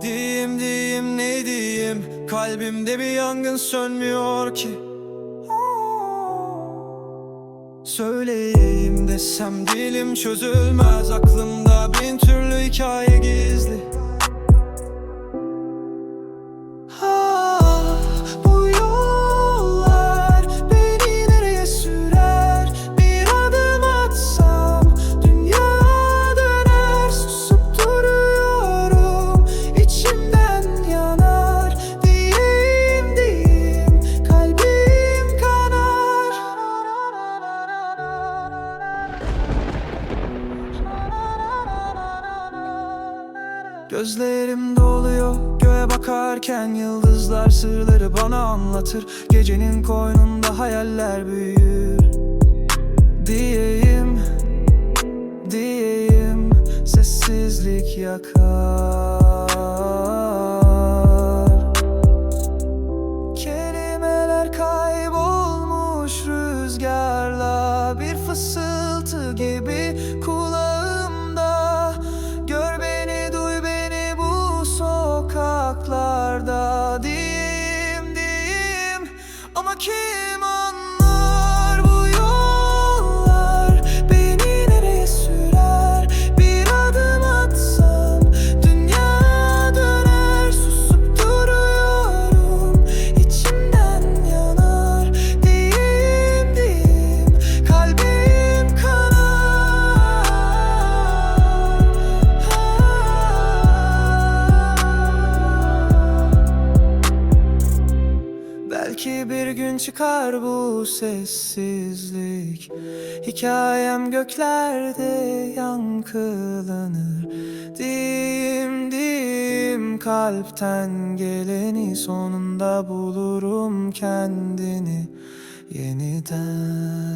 Diyeyim diyeyim ne diyeyim? Kalbimde bir yangın sönmüyor ki. Söyleyeyim desem dilim çözülmez. Aklımda bin türlü hikaye Gözlerim doluyor göğe bakarken Yıldızlar sırları bana anlatır. Gecenin koynunda hayaller büyür. Diyeyim, diyeyim Sessizlik yakar. Kelimeler kaybolmuş rüzgarla Bir fısıltı gibi Belki bir gün çıkar bu sessizlik. Hikayem göklerde yankılanır. Diyeyim diyeyim kalpten geleni Sonunda bulurum kendini yeniden